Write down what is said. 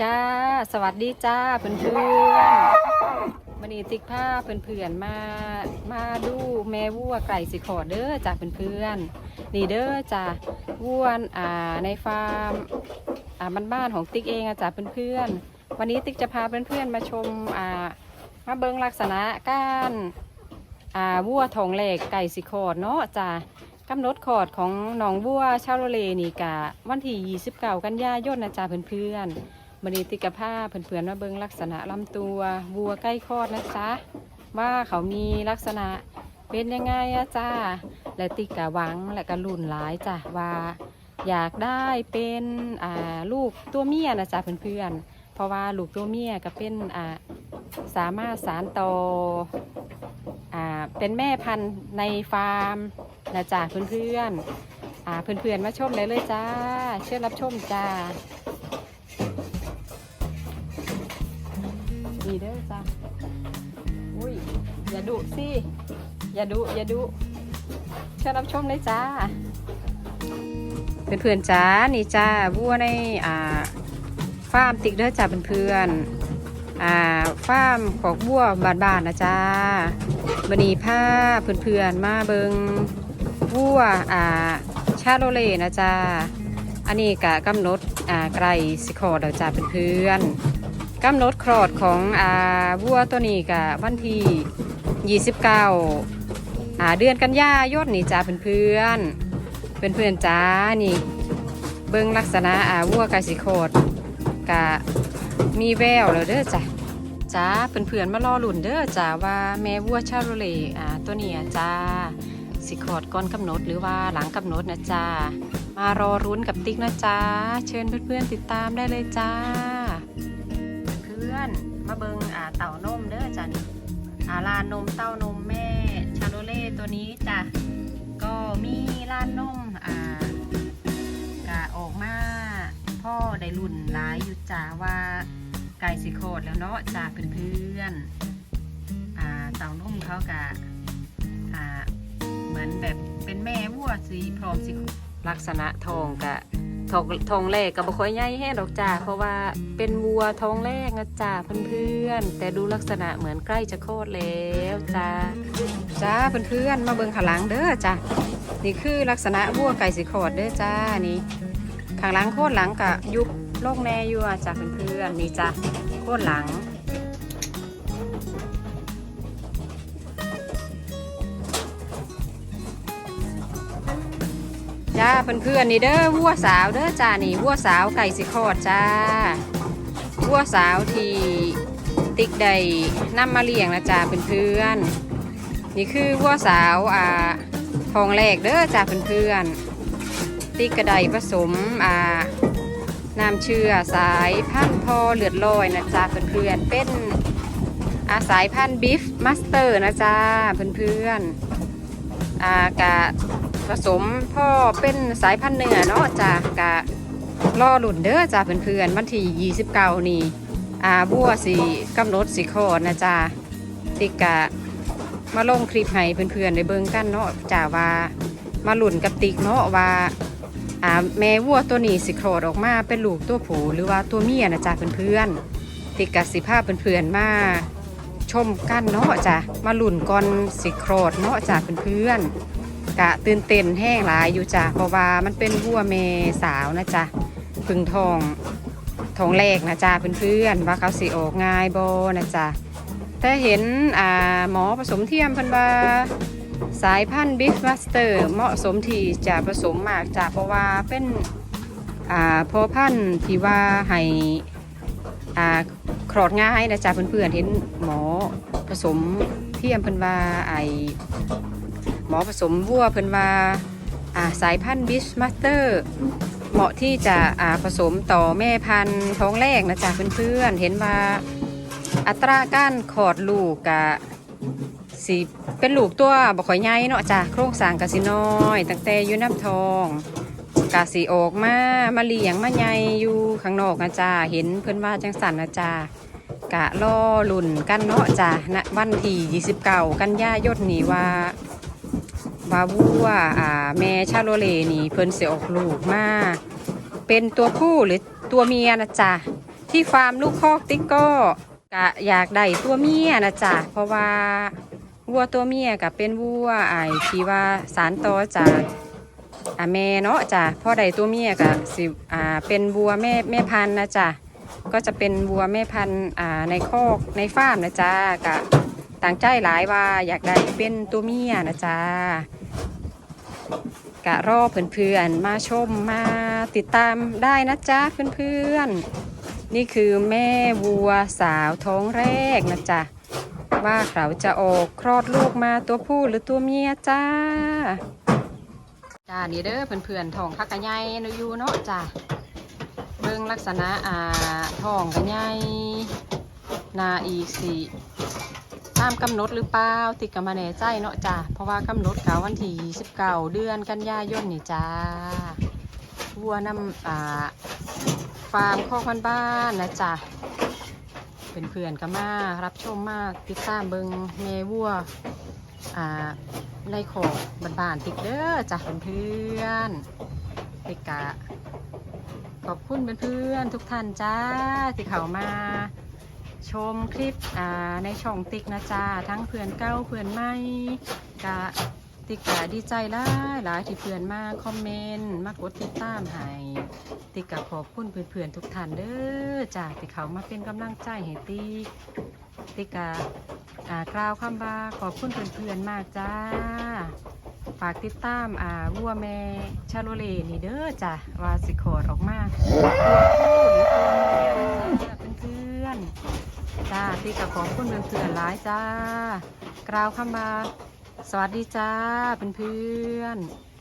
จ้าสวัสดีจ้าเพื่อนเพื่อนๆวันนี้ติ๊กผ้าเพื่อนเพื่อนๆมามาดูแม่วัวไก่สิขอเด้อจ้าเพื่อนเพื่อนๆนี่เด้อจ้าวัวอ่าในฟาร์มอ่าบ้านๆของติ๊กเองอะจ้าเพื่อนเพื่อนๆวันนี้ติ๊กจะพาเพื่อนเพื่อนๆมาชมอ่ามาเบิงลักษณะการอ่าวัวทองเหล็กไก่สิขอดเนาะจ้ากำหนดขอดของน้องวัวชาโรเลนี่กะวันที่29กันยายนนะจ้าเพื่อนๆ มณีติกภาพเพื่อนๆมาเบิงลักษณะลำตัววัวใกล้คลอดนะจ๊ะว่าเขามีลักษณะเป็นยังไงอะจ้าและติกะหวังและกะลุ่นหลายจ้ะว่าอยากได้เป็นอ่าลูกตัวเมียนะจ๊ะเพื่อนๆ เพราะว่าลูกตัวเมียก็เป็นอ่าสามารถสารต่ออ่าเป็นแม่พันธุ์ในฟาร์มนะจ๊ะเพื่อนๆอ่าเพื่อนๆมาชมเลยเลยจ้า เชิญรับชมจ้า นี่เด้อจ้าอุ้ย อย่าดุสิ อย่าดุ อย่าดุเชิญรับชมเลยจ้า เพื่อนๆจ้า นี่จ้าวัวในอ่าฟาร์มติ๊กเด้อจ้าเพื่อนๆอ่าฟาร์มของวัวบานๆนะจ้าบันนี้ผ้าเพื่อนๆมาเบิงวัวอ่าชาโลเลนะจ้าอันนี้กะกำหนดอ่าไกรสิคอเดาจ้าเพื่อนๆ กำหนดคลอดของอาวัวตัวนี้กับวันที่29อ่าเดือนกันยายนนี่จ้าเพื่อนๆเพื่อนเพื่อนๆจ้านี่เบิ้งลักษณะอาวัวกาสิโคดกะมีแววแล้วเด้อจ้ะจ้าเพื่อนเพื่อนๆมารอหลุ่นเด้อจ้าว่าแม่วัวชาโรเลอ่าตัวนี้อะจ้าสิโคดก่อนกำหนดหรือว่าหลังกำหนดนะจ้ามารอรุ้นกับติ๊กนะจ้าเชิญเพื่อนๆติดตามได้เลยจ้า มาเบิงอ่าเต่านมเด้อจ้ะนี่อ่าลานนมเต้านมแม่ชาโลเล่ตัวนี้จ้ะก็มีลานนมอ่ากะออกมาพ่อได้รุ่นหลายอยู่จ้าว่าไก่สิโคดแล้วเนาะจ้าเพื่อนๆอ่าเต่านมเขากะอ่าเหมือนแบบเป็นแม่วัวสีพร้อมสิลักษณะทองกะ ทองทองแรกกับบ่ค่อยใหญ่แห้ดอกจ้าเพราะว่าเป็นวัวทองแรกนะจ้าเพื่อนๆแต่ดูลักษณะเหมือนใกล้จะโคตรแล้วจ้าจ้าเพื่อนๆมาเบิ่งข้างหลังเด้อจ้านี่คือลักษณะวัวไก่สีขอดเด้อจ้านี่ข้างหลังโคตรหลังกะยุบโลกแน่อยู่จ้าเพื่อนๆนี่จ้าโคตรหลัง จ้าเพื่อนๆนี่เด้อวัวสาวเด้อจ้านี่วัวสาวไก่สิคอดจ้าวัวสาวที่ติ๊กได้นำมาเลี้ยงนะจ้าเพื่อนๆนี่คือวัวสาวอ่าทองแรกเด้อจ้าเพื่อนๆติ๊กกระไดผสมอ่าน้ำเชื่อสายพันธุ์พอเลือดลอยนะจ้าเพื่อนๆเป็นอาสายพันธุ์บิฟมาสเตอร์นะจ้าเพื่อนๆอ่ากะ สมพ่อเป็นสายพันธุ์เนื้อเนาะจ้ากะล่อหลุนเด้อจ้าเพื่อนๆวันที่29นี่อาบัวสีกำหนดสีคอนะจ้าติกะมาลงคลิปให้เพื่อนๆได้เบิ่งกันเนาะจ้าว่ามาหลุนกับติกเนาะว่าอ่าแม่วัวตัวนี้สิคลอดออกมาเป็นลูกตัวผู้หรือว่าตัวเมียนะจ้าเพื่อนๆติกะสิพาพเพื่อนๆมาชมกันเนาะจ้ามาหลุนก่อนสิคลอดเนาะจ้าเพื่อนๆ กะตื่นเต้นแห้งหลายอยู่จ้ะเพราะว่ามันเป็นวัวเมสาวนะจ๊ะพึ่งทองทองแรกนะจ๊ะเพื่อนๆว่าเขาสิออกง่ายโบนะจ๊ะแต่เห็นอ่าหมอผสมเทียมพันว่าสายพันธุ์บิ๊กมาสเตอร์เหมาะสมที่จะผสมมากจ้ะเพราะว่าเป็นอ่าพอพันธุ์ที่ว่าให้อ่าคลอดง่ายนะจ๊ะเพื่อนๆเห็นหมอผสมเทียมพันว่าไอ มอผสมวัวเพิ่นว่าสายพันธุ์บิชมาสเตอร์เหมาะที่จะผสมต่อแม่พันธุ์ท้องแรกนะจ๊ะเพื่อนๆเห็นว่าอัตราการขอดลูกกะสิเป็นลูกตัวบ่ค่อยใหญ่เนาะจ้ะโครงสร้างกะสิน้อย ตั้งแต่อยู่น้ำทองกะสิออกมามาเลี้ยงมาใหญ่อยู่ข้างนอกนะจ้ะเห็นเพิ่นว่าจังสันนะจ้ะกะล่อลุ่นกันเนาะจ้ะณวันที่29กันยายนนี้ว่า วาวัวอ่าแม่ชาโลเลนี่เพิ่นสิออกลูกมาเป็นตัวผู้หรือตัวเมียนะจ๊ะที่ฟาร์มลูกคอกติ๊กก็กะอยากได้ตัวเมียนะจ๊ะเพราะว่าวัวตัวเมียกับเป็นวัวไอายที่ว่าสารต่อจากอ่าแม่เนาะจ้ะพอได้ตัวเมียกับสิอ่าเป็นวัวแม่แม่พันธุ์นะจ๊ะก็จะเป็นวัวแม่พันธุ์อ่าในคอกในฟาร์มนะจ๊ะกะต่างใจหลายว่าอยากได้เป็นตัวเมียนะจ๊ะ กะรอเพื่อนๆมาชมมาติดตามได้นะจ๊ะเพื่อนๆ นี่คือแม่วัวสาวท้องแรกนะจ๊ะ ว่าเขาจะออกคลอดลูกมาตัวผู้หรือตัวเมียจ้า จ้านี่เด้อเพื่อนๆท้องพักกะไงนอยู่เนาะจ้ะเบิ่งลักษณะอ่าท้องกะไงนาอีสี ตามกำหนดหรือเปล่าติดกับมาแน่ใจเนาะจ้ะเพราะว่ากำหนดเก่าวันที่19เดือนกันยายนนี่จ้าวัวนำอ่าฟาร์มข้อกบ้านนะจ้ะเป็นเพื่อนๆก็มารับชมมากติดตามเบิงแม่วัวอ่าในขอกบ้านๆติดเด้อจ้ะเพื่อนๆติกะขอบคุณเพื่อนๆทุกท่านจ้าที่เข้ามา ชมคลิปอ่าในช่องติ๊กนะจ๊ะทั้งเพื่อนเก้าเพื่อนใหม่กะติ๊กกะดีใจหลายหลายที่เพื่อนมาคอมเมนต์มากดติดตามให้ติ๊กกะขอบคุณเพื่อนๆทุกท่านเด้อจ้ะที่เขามาเป็นกำลังใจให้ติ๊กติ๊กกะอ่ากล่าวคำบาขอบคุณเพื่อนๆมากจ้าฝากติดตามอ่าวัวแม่ชาโลเลนี่เด้อจ้ะว่าสิขอดออกมาตัวผู้หรือตัวเมียจ้ะเพื่อนๆ จ้าที่กับของคุณเพื่อนๆหลายจ้ากล่าวคำมาสวัสดีจ้าเป็นเพื่อนๆ